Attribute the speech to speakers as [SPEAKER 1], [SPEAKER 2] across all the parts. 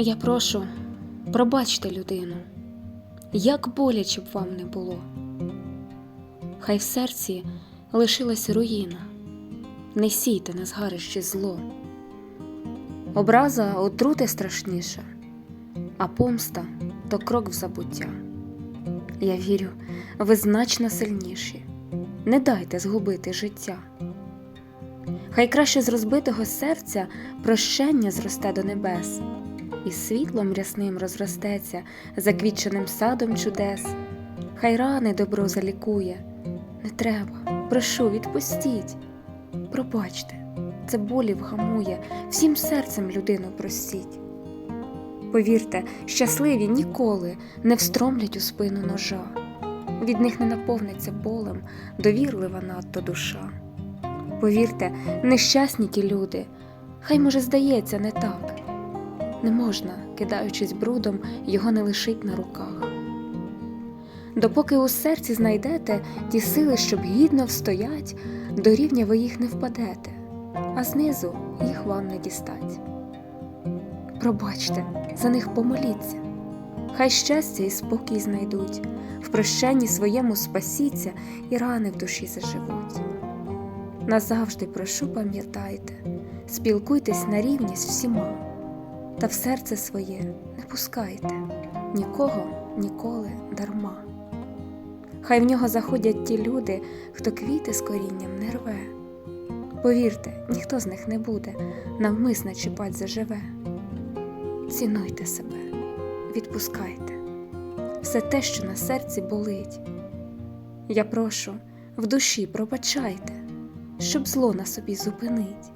[SPEAKER 1] Я прошу, пробачте людину, як боляче б вам не було. Хай в серці лишилась руїна, не сійте на згарищі зло. Образа отрути страшніша, а помста то крок в забуття. Я вірю, ви значно сильніші. Не дайте згубити життя. Хай краще з розбитого серця прощення зросте до небес, і світлом рясним розростеться заквітченим садом чудес. Хай рани добро залікує. Не треба, прошу, відпустіть. Пробачте, це болі вгамує, всім серцем людину простіть. Повірте, щасливі ніколи не встромлять у спину ножа. Від них не наповниться болем довірлива надто душа. Повірте, нещасні ті люди, хай може здається не так. Не можна, кидаючись брудом, його не лишить на руках. Допоки у серці знайдете ті сили, щоб гідно встоять, до рівня ви їх не впадете, а знизу їх вам не дістать. Пробачте, за них помоліться, хай щастя і спокій знайдуть, в прощенні своєму спасіться і рани в душі заживуть. Назавжди прошу, пам'ятайте, спілкуйтесь на рівні з всіма, та в серце своє не пускайте нікого ніколи дарма. Хай в нього заходять ті люди, хто квіти з корінням не рве. Повірте, ніхто з них не буде навмисно чіпать заживе. Цінуйте себе, відпускайте все те, що на серці болить. Я прошу, в душі пробачайте, щоб зло на собі зупинить.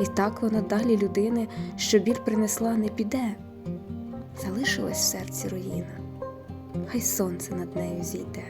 [SPEAKER 1] І так вона далі людини, що біль принесла, не піде. Залишилась в серці руїна, хай сонце над нею зійде.